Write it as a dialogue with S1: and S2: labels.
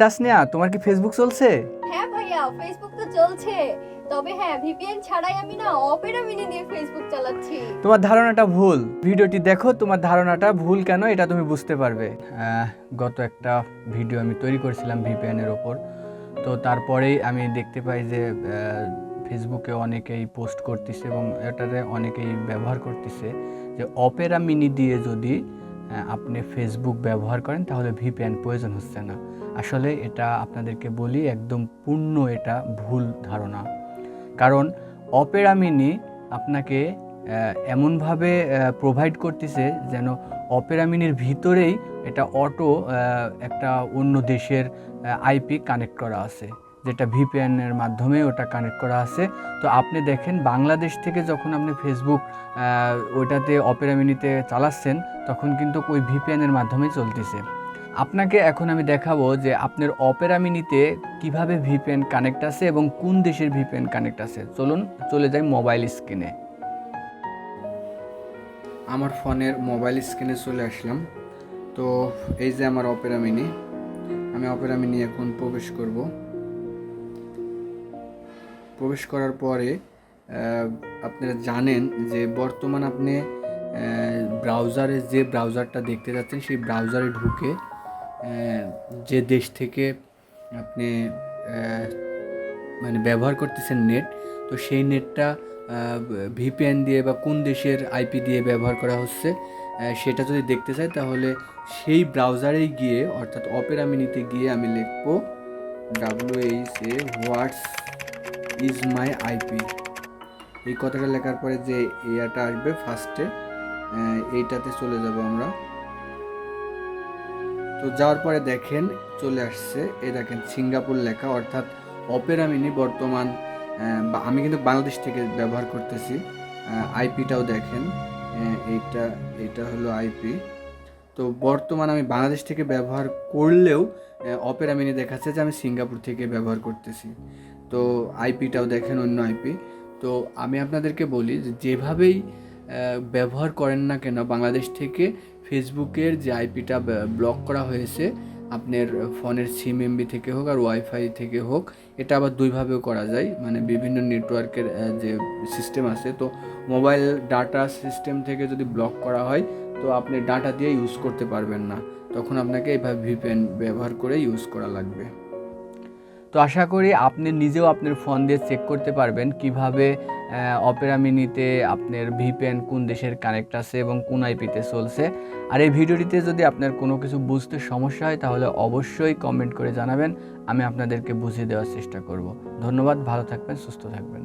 S1: তাসনিয়া তোমার কি ফেসবুক চলছে?
S2: হ্যাঁ ভাইয়া ফেসবুক তো চলছে। তবে হ্যাঁ ভিপিএন ছাড়াই আমি না অপেরা মিনি দিয়ে ফেসবুক চালাচ্ছি।
S1: তোমার ধারণাটা ভুল। ভিডিওটি দেখো তোমার ধারণাটা ভুল কেন এটা তুমি বুঝতে পারবে। গত একটা ভিডিও আমি তৈরি করেছিলাম ভিপিএনের ওপর। তো তারপরেই আমি দেখতে পাই যে ফেসবুকে অনেকেই পোস্ট করতেছে এবং এটাতে অনেকেই ব্যবহার করতেছে যে অপেরা মিনি দিয়ে যদি আপনি ফেসবুক ব্যবহার করেন, তাহলে ভিপিএন প্রয়োজন হচ্ছে না। আসলে এটা আপনাদেরকে বলি, একদম পূর্ণ এটা ভুল ধারণা। কারণ অপেরা মিনি আপনাকে এমনভাবে প্রোভাইড করতেছে যেন অপেরা মিনির ভিতরেই এটা অটো একটা অন্য দেশের আইপি কানেক্ট করা আছে। যেটা ভিপিএনের মাধ্যমে ওটা কানেক্ট করা আছে। তো আপনি দেখেন বাংলাদেশ থেকে যখন আপনি ফেসবুক আহ, ওইটাতে অপেরা মিনিতে চালাচ্ছেন তখন কিন্তু ওই ভিপিএনের মাধ্যমেই চলতেছে। আপনাকে এখন আমি দেখাবো যে আপনার অপেরা মিনিতে কীভাবে ভিপিএন কানেক্ট আছে এবং কোন দেশের ভিপিএন কানেক্ট আছে। চলুন চলে যাই মোবাইল স্ক্রিনে আমার ফোনের মোবাইল স্ক্রিনে চলে আসলাম। তো এই যে আমার অপেরা মিনি আমি অপেরা মিনি এখন প্রবেশ করব। প্রবেশ করার পরে আপনারা জানেন যে বর্তমান আপনি ব্রাউজারে যে ব্রাউজারটা দেখতে যাচ্ছেন, সেই ব্রাউজারে ঢুকে যে দেশ থেকে আপনি মানে ব্যবহার করতেছেন নেট, তো সেই নেটটা ভিপিএন দিয়ে বা কোন দেশের আইপি দিয়ে ব্যবহার করা হচ্ছে সেটা যদি দেখতে চাই, তাহলে সেই ব্রাউজারেই গিয়ে, অর্থাৎ অপেরা মিনিতে গিয়ে আমি লিখব W H A what's is my IP এই কথাটা লেখার পরে যে এয়াটা আসবে ফার্স্টে এইটাতে চলে যাব আমরা। তো যাওয়ার পরে দেখেন, চলে আসছে। এ দেখেন, সিঙ্গাপুর লেখা, অর্থাৎ অপেরা মিনি বর্তমান আমি কিন্তু বাংলাদেশ থেকে ব্যবহার করতেছি আইপিটাও দেখেন এইটা এটা হলো আইপি তো বর্তমান আমি বাংলাদেশ থেকে ব্যবহার করলেও অপেরা মিনি দেখাচ্ছে যে আমি সিঙ্গাপুর থেকে ব্যবহার করতেছি। তো আইপিটাও দেখেন অন্য আইপি তো আমি আপনাদেরকে বলি যেভাবেই ব্যবহার করেন না কেন, বাংলাদেশ থেকে ফেসবুকের যে আইপিটা ব্লক করা হয়েছে, আপনার ফোনের সিম এমবি থেকে হোক আর ওয়াইফাই থেকে হোক, এটা আবার দুইভাবেও করা যায়। মানে বিভিন্ন নেটওয়ার্কের যে সিস্টেম আছে, তো মোবাইল ডাটা সিস্টেম থেকে যদি ব্লক করা হয়, তো আপনি ডাটা দিয়ে ইউজ করতে পারবেন না। তখন আপনাকে এইভাবে ভিপিএন ব্যবহার করে ইউজ করা লাগবে। তো আশা করি আপনি নিজেও আপনার ফোন দিয়ে চেক করতে পারবেন কীভাবে অপেরা মিনিতে আপনার ভিপেন কোন দেশের কানেক্ট আছে এবং কোন আইপিতে চলছে। আর এই ভিডিওটিতে যদি আপনার কোনো কিছু বুঝতে সমস্যা হয়, তাহলে অবশ্যই কমেন্ট করে জানাবেন, আমি আপনাদেরকে বুঝিয়ে দেওয়ার চেষ্টা করব। ধন্যবাদ, ভালো থাকবেন, সুস্থ থাকবেন।